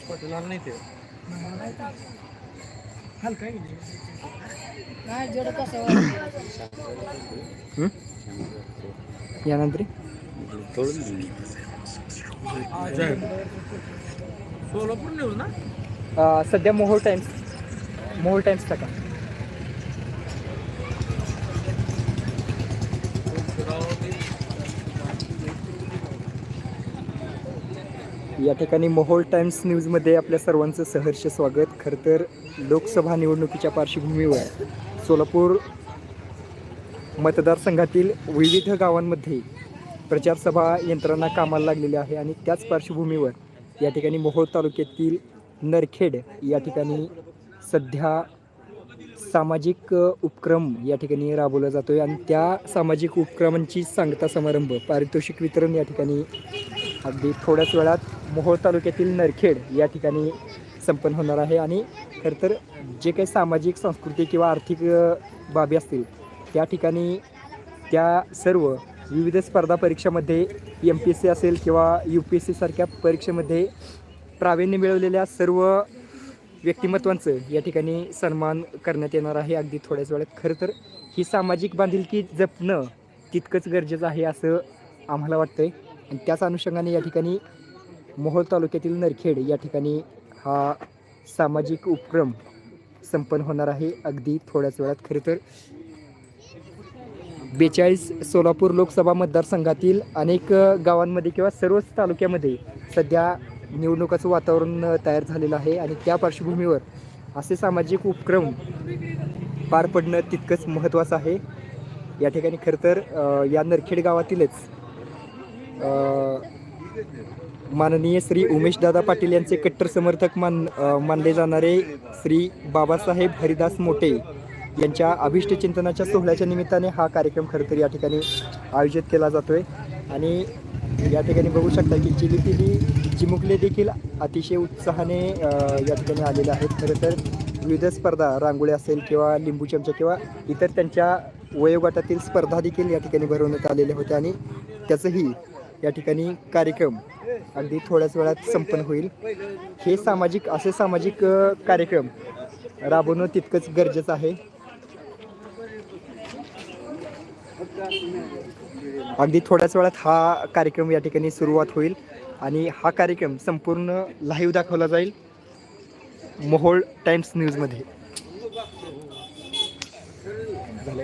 पाटील आला नाही ते? नाही जेवढं कसं हं? यानंतर सोलापूर न्यूज ना? अं, सध्या मोहोळ टाइम्स मोहोळ टाइम्सचा का? या ठिकाणी मोहोळ टाइम्स न्यूजमध्ये आपल्या सर्वांचं सहर्ष स्वागत. खरं तर लोकसभा निवडणुकीच्या पार्श्वभूमीवर सोलापूर मतदारसंघातील विविध गावांमध्ये प्रचारसभा यंत्रणा कामाला लागलेली आहे आणि त्याच पार्श्वभूमीवर या ठिकाणी मोहोळ तालुक्यातील नरखेड या ठिकाणी सध्या सामाजिक उपक्रम या ठिकाणी राबवला जातो आहे आणि त्या सामाजिक उपक्रमांची सांगता समारंभ पारितोषिक वितरण या ठिकाणी अगदी थोड्याच वेळात मोहोळ तालुक्यातील नरखेड या ठिकाणी संपन्न होणार आहे आणि खरं तर जे काही सामाजिक सांस्कृतिक किंवा आर्थिक बाबी असतील त्या ठिकाणी त्या सर्व विविध स्पर्धा परीक्षामध्ये एम पी एस सी असेल किंवा यू पी एस सीसारख्या परीक्षेमध्ये प्रावीण्य मिळवलेल्या सर्व व्यक्तिमत्वांचं या ठिकाणी सन्मान करण्यात येणार आहे. अगदी थोड्याच वेळात खरं तर ही सामाजिक बांधिलकी जपणं तितकंच गरजेचं आहे असं आम्हाला वाटतं आहे आणि त्याच अनुषंगाने या ठिकाणी मोहोळ तालुक्यातील नरखेड या ठिकाणी हा सामाजिक उपक्रम संपन्न होणार आहे. अगदी थोड्याच वेळात खरं तर बेचाळीस सोलापूर लोकसभा मतदारसंघातील अनेक गावांमध्ये किंवा सर्वच तालुक्यामध्ये सध्या निवडणुकाचं वातावरण तयार झालेलं आहे आणि त्या पार्श्वभूमीवर असे सामाजिक उपक्रम पार पडणं तितकंच महत्त्वाचं आहे. या ठिकाणी खरं तर या नरखेड गावातीलच माननीय श्री उमेशदादा पाटील यांचे कट्टर समर्थक मान मानले जाणारे श्री बाबासाहेब हरिदास मोटे यांच्या अभिष्ट चिंतनाच्या सोहळ्याच्या निमित्ताने हा कार्यक्रम खरं तर या ठिकाणी आयोजित केला जातोय. आणि या ठिकाणी बघू शकता की चिलीपिली चिमुकले देखील अतिशय उत्साहाने या ठिकाणी आलेले आहेत. खरं तर विविध स्पर्धा रांगोळी असेल किंवा लिंबू चमचा किंवा इतर त्यांच्या वयोगटातील स्पर्धा देखील या ठिकाणी भरवण्यात आलेल्या होत्या आणि त्याचंही या ठिकाणी कार्यक्रम अगदी थोड्याच वेळात संपन्न होईल. हे सामाजिक असे सामाजिक कार्यक्रम राबवणं तितकंच गरजेचं आहे. अगदी थोड्याच वेळात हा कार्यक्रम या ठिकाणी सुरुवात होईल आणि हा कार्यक्रम संपूर्ण लाईव्ह दाखवला जाईल. मोहोळ टाइम्स न्यूजमध्ये. झालं